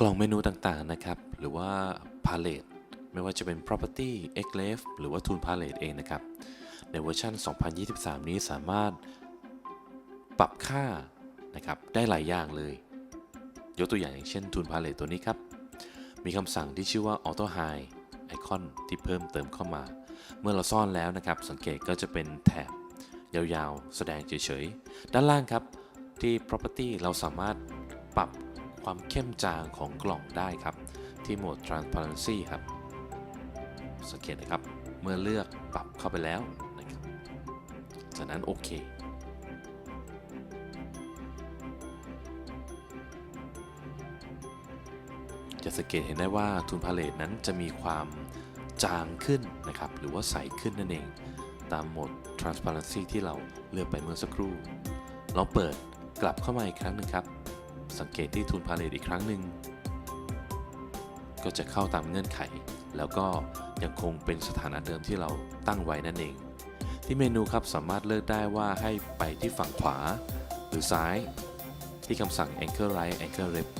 กล่องเมนูต่างๆนะครับ หรือว่า p a l e t e ไม่ว่าจะเป็น property x l e f หรือว่า tool palette เองนะครับ ในเวอร์ชัน 2023 นี้สามารถปรับค่านะครับได้หลายอย่างเลย ยกตัวอย่างอย่างเช่น tool palette ตัวนี้ครับ มีคำสั่งที่ชื่อว่า auto hide ไอคอนที่เพิ่มเติมเข้ามา เมื่อเราซ่อนแล้วนะครับ สังเกตก็จะเป็นแถบยาวๆ แสดงเฉยๆ ด้านล่างครับที่ property เราสามารถปรับ ความเข้มจางของกล่องได้ครับ ที่โหมด transparency ครับสังเกตนะครับ เมื่อเลือกปรับเข้าไปแล้วนะครับ จากนั้นโอเคจะสังเกตเห็นได้ว่าทูนพาเลตนั้นจะมีความจางขึ้นนะครับ หรือว่าใสขึ้นนั่นเอง ตามโหมด transparency ที่เราเลือกไปเมื่อสักครู่ลองเปิดกลับเข้ามาอีกครั้งหนึ่งครับ สังเกตที่ทูนพาเลตอีกครั้งหนึ่ง ก็จะเข้าตามเงื่อนไข แล้วก็ยังคงเป็นสถานะเดิมที่เราตั้งไว้นั่นเอง ที่เมนูครับสามารถเลือกได้ว่าให้ไปที่ฝั่งขวา หรือซ้าย ที่คำสั่ง anchor right anchor left